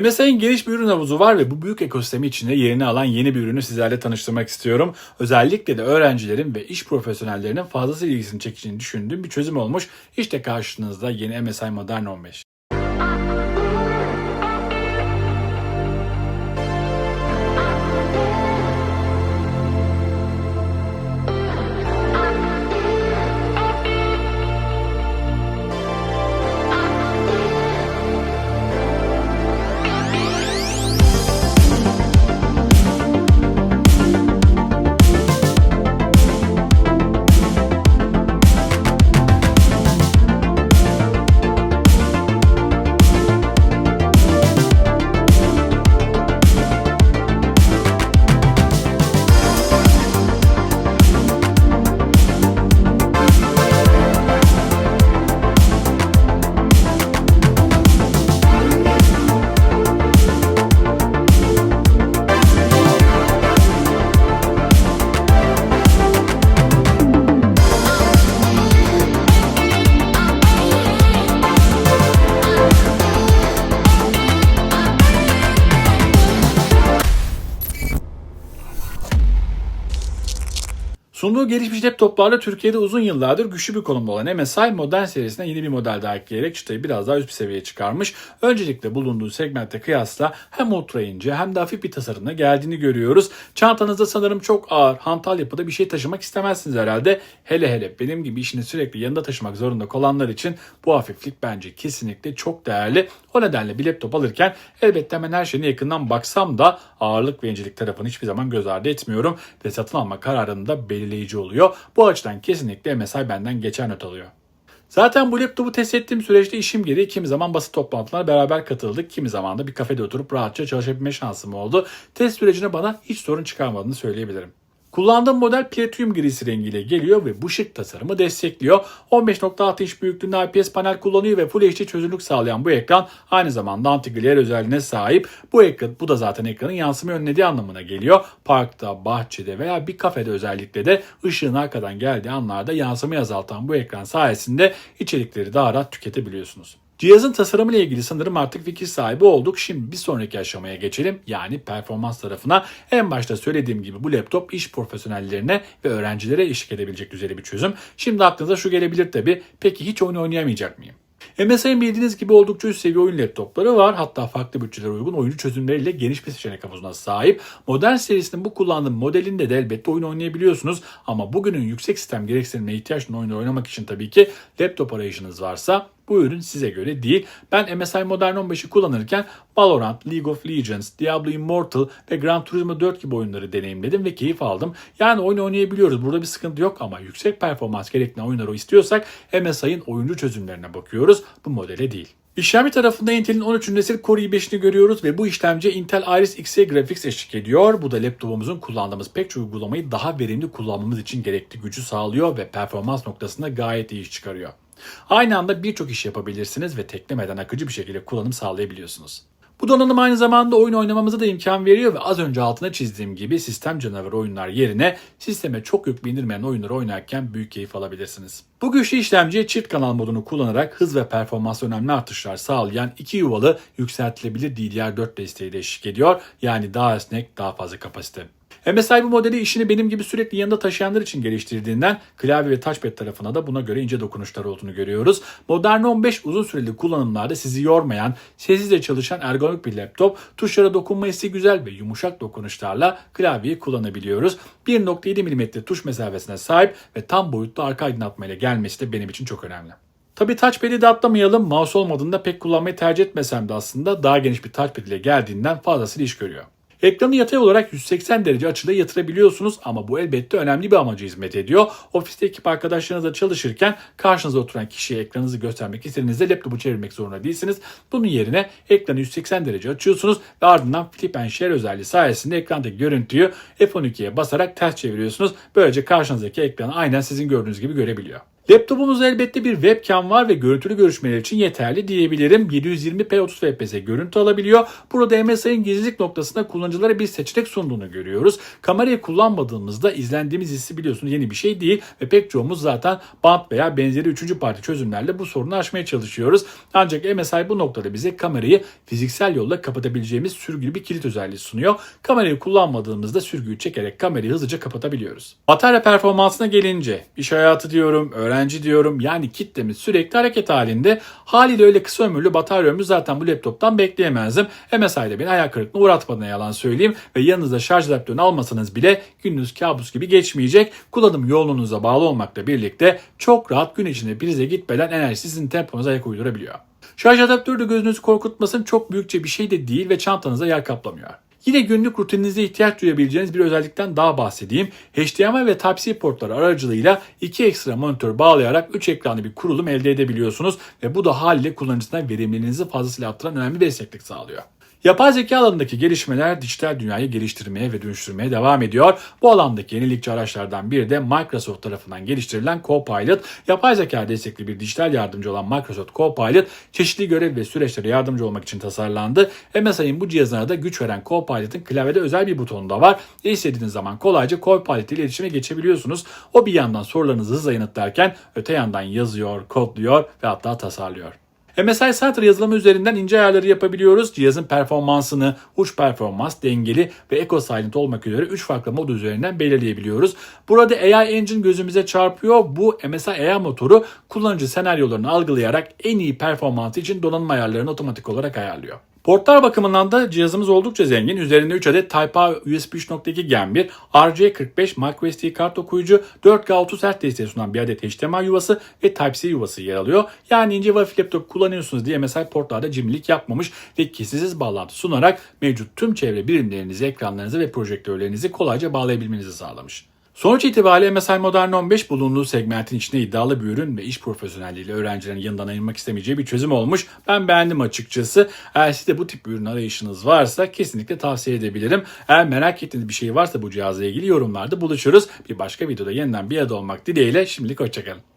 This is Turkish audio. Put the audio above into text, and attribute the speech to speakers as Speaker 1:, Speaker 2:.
Speaker 1: MSI'nin geniş bir ürün havuzu var ve bu büyük ekosistemi içinde yerini alan yeni bir ürünü sizlerle tanıştırmak istiyorum. Özellikle de öğrencilerin ve iş profesyonellerinin fazlasıyla ilgisini çekeceğini düşündüğüm bir çözüm olmuş. İşte karşınızda yeni MSI Modern 15. Sunduğu gelişmiş laptoplarla Türkiye'de uzun yıllardır güçlü bir konumda olan MSI modern serisine yeni bir model daha ekleyerek çıtayı biraz daha üst bir seviyeye çıkarmış. Öncelikle bulunduğu segmentte kıyasla hem ince hem de hafif bir tasarımla geldiğini görüyoruz. Çantanızda sanırım çok ağır, hantal yapıda bir şey taşımak istemezsiniz herhalde. Hele hele benim gibi işini sürekli yanında taşımak zorunda olanlar için bu hafiflik bence kesinlikle çok değerli. O nedenle bir laptop alırken elbette hemen her şeyine yakından baksam da ağırlık ve incelik tarafını hiçbir zaman göz ardı etmiyorum ve satın alma kararında belirleyici oluyor. Bu açıdan kesinlikle MSI benden geçer not alıyor. Zaten bu laptopu test ettiğim süreçte işim gereği kimi zaman basit toplantılara beraber katıldık. Kimi zaman da bir kafede oturup rahatça çalışabilme şansım oldu. Test sürecine bana hiç sorun çıkarmadığını söyleyebilirim. Kullandığım model platinum grisi rengiyle geliyor ve bu şık tasarımı destekliyor. 15.6 inç büyüklüğünde IPS panel kullanıyor ve Full HD çözünürlük sağlayan bu ekran aynı zamanda anti-glare özelliğine sahip. Bu ekran, bu da zaten ekranın yansıma önlediği anlamına geliyor. Parkta, bahçede veya bir kafede özellikle de ışığın arkadan geldiği anlarda yansımayı azaltan bu ekran sayesinde içerikleri daha rahat tüketebiliyorsunuz. Cihazın tasarımı ile ilgili sanırım artık fikir sahibi olduk. Şimdi bir sonraki aşamaya geçelim. Yani performans tarafına. En başta söylediğim gibi bu laptop iş profesyonellerine ve öğrencilere eşlik edebilecek düzeyde bir çözüm. Şimdi aklınıza şu gelebilir tabi. Peki hiç oyun oynayamayacak mıyım? MSI'nin bildiğiniz gibi oldukça üst seviye oyun laptopları var. Hatta farklı bütçelere uygun oyuncu çözümleriyle geniş bir seçenek havuzuna sahip. Modern serisinin bu kullandığım modelinde de elbette oyun oynayabiliyorsunuz. Ama bugünün yüksek sistem gereksinimine ihtiyaç duyan oyunları oynamak için tabii ki laptop arayışınız varsa bu ürün size göre değil. Ben MSI Modern 15'i kullanırken Valorant, League of Legends, Diablo Immortal ve Gran Turismo 4 gibi oyunları deneyimledim ve keyif aldım. Yani oyun oynayabiliyoruz. Burada bir sıkıntı yok ama yüksek performans gerektiren oyunları istiyorsak MSI'ın oyuncu çözümlerine bakıyoruz. Bu modele değil. İşlemci tarafında Intel'in 13. nesil Core i5'ini görüyoruz ve bu işlemci Intel Iris Xe Graphics eşlik ediyor. Bu da laptopumuzun kullandığımız pek çok uygulamayı daha verimli kullanmamız için gerekli gücü sağlıyor ve performans noktasında gayet iyi iş çıkarıyor. Aynı anda birçok iş yapabilirsiniz ve teklemeden akıcı bir şekilde kullanım sağlayabiliyorsunuz. Bu donanım aynı zamanda oyun oynamamıza da imkan veriyor ve az önce altına çizdiğim gibi sistem canavarı oyunlar yerine sisteme çok yük bindirmeyen oyunları oynarken büyük keyif alabilirsiniz. Bu güçlü işlemciye çift kanal modunu kullanarak hız ve performans önemli artışlar sağlayan iki yuvalı yükseltilebilir DDR4 desteği de eşlik ediyor. Yani daha esnek, daha fazla kapasite. MSI bu modeli işini benim gibi sürekli yanında taşıyanlar için geliştirdiğinden klavye ve touchpad tarafına da buna göre ince dokunuşlar olduğunu görüyoruz. Modern 15 uzun süreli kullanımlarda sizi yormayan, sessizce çalışan ergonomik bir laptop. Tuşlara dokunma hissi güzel ve yumuşak dokunuşlarla klavyeyi kullanabiliyoruz. 1.7 mm tuş mesafesine sahip ve tam boyutlu arka aydınlatma ile gelmesi de benim için çok önemli. Tabi touchpad'i de atlamayalım. Mouse olmadığında pek kullanmayı tercih etmesem de aslında daha geniş bir touchpad ile geldiğinden fazlasıyla iş görüyor. Ekranı yatay olarak 180 derece açıda yatırabiliyorsunuz ama bu elbette önemli bir amaca hizmet ediyor. Ofiste ekip arkadaşlarınızla çalışırken karşınızda oturan kişiye ekranınızı göstermek istediğinizde laptopu çevirmek zorunda değilsiniz. Bunun yerine ekranı 180 derece açıyorsunuz ve ardından Flip and Share özelliği sayesinde ekrandaki görüntüyü F12'ye basarak ters çeviriyorsunuz. Böylece karşınızdaki ekranı aynen sizin gördüğünüz gibi görebiliyor. Laptopumuzda elbette bir webcam var ve görüntülü görüşmeler için yeterli diyebilirim. 720p 30 fps görüntü alabiliyor. Burada MSI'nin gizlilik noktasında kullanıcılara bir seçenek sunduğunu görüyoruz. Kamerayı kullanmadığımızda izlendiğimiz hissi biliyorsunuz yeni bir şey değil ve pek çoğumuz zaten bant veya benzeri üçüncü parti çözümlerle bu sorunu aşmaya çalışıyoruz. Ancak MSI bu noktada bize kamerayı fiziksel yolla kapatabileceğimiz sürgülü bir kilit özelliği sunuyor. Kamerayı kullanmadığımızda sürgüyü çekerek kamerayı hızlıca kapatabiliyoruz. Batarya performansına gelince iş hayatı diyorum, öğrenci diyorum yani kitlemiz sürekli hareket halinde. Haliyle öyle kısa ömürlü batarya ömrü zaten bu laptoptan bekleyemezdim. MSI'de beni hayal kırıklığına uğratmadı ne yalan söyleyeyim ve yanınızda şarj adaptörünü almasanız bile gününüz kabus gibi geçmeyecek. Kullanım yoğunluğunuza bağlı olmakla birlikte çok rahat gün içinde prize gitmeden enerji sizin temponuza ayak uydurabiliyor. Şarj adaptörü de gözünüzü korkutmasın çok büyükçe bir şey de değil ve çantanıza yer kaplamıyor. Yine günlük rutininizde ihtiyaç duyabileceğiniz bir özellikten daha bahsedeyim. HDMI ve Type-C portları aracılığıyla iki ekstra monitör bağlayarak 3 ekranlı bir kurulum elde edebiliyorsunuz ve bu da haliyle kullanıcısına verimliliğinizi fazlasıyla arttıran önemli bir desteklik sağlıyor. Yapay zeka alanındaki gelişmeler dijital dünyayı geliştirmeye ve dönüştürmeye devam ediyor. Bu alandaki yenilikçi araçlardan biri de Microsoft tarafından geliştirilen Copilot. Yapay zeka destekli bir dijital yardımcı olan Microsoft Copilot çeşitli görev ve süreçlere yardımcı olmak için tasarlandı. MSI'nin bu cihazına da güç veren Copilot'ın klavyede özel bir butonu da var. Ve istediğiniz zaman kolayca Copilot ile iletişime geçebiliyorsunuz. O bir yandan sorularınızı hızla yanıtlarken öte yandan yazıyor, kodluyor ve hatta tasarlıyor. MSI Center yazılımı üzerinden ince ayarları yapabiliyoruz. Cihazın performansını uç performans, dengeli ve Eco Silent olmak üzere 3 farklı mod üzerinden belirleyebiliyoruz. Burada AI Engine gözümüze çarpıyor. Bu MSI AI motoru kullanıcı senaryolarını algılayarak en iyi performans için donanım ayarlarını otomatik olarak ayarlıyor. Portlar bakımından da cihazımız oldukça zengin. Üzerinde 3 adet Type-A USB 3.2 Gen 1, RJ45 microSD kart okuyucu, 4K 30 Hz desteği sunan bir adet HDMI yuvası ve Type-C yuvası yer alıyor. Yani ince Wi-Fi laptop kullanıyorsunuz diye MSI portlarda cimrilik yapmamış ve kesisiz bağlantı sunarak mevcut tüm çevre birimlerinizi, ekranlarınızı ve projektörlerinizi kolayca bağlayabilmenizi sağlamış. Sonuç itibariyle MSI Modern 15 bulunduğu segmentin içinde iddialı bir ürün ve iş profesyonelliğiyle öğrencilerin yanından ayırmak istemeyeceği bir çözüm olmuş. Ben beğendim açıkçası. Eğer sizde bu tip bir ürün arayışınız varsa kesinlikle tavsiye edebilirim. Eğer merak ettiğiniz bir şey varsa bu cihazla ilgili yorumlarda buluşuruz. Bir başka videoda yeniden bir arada olmak dileğiyle şimdilik hoşçakalın.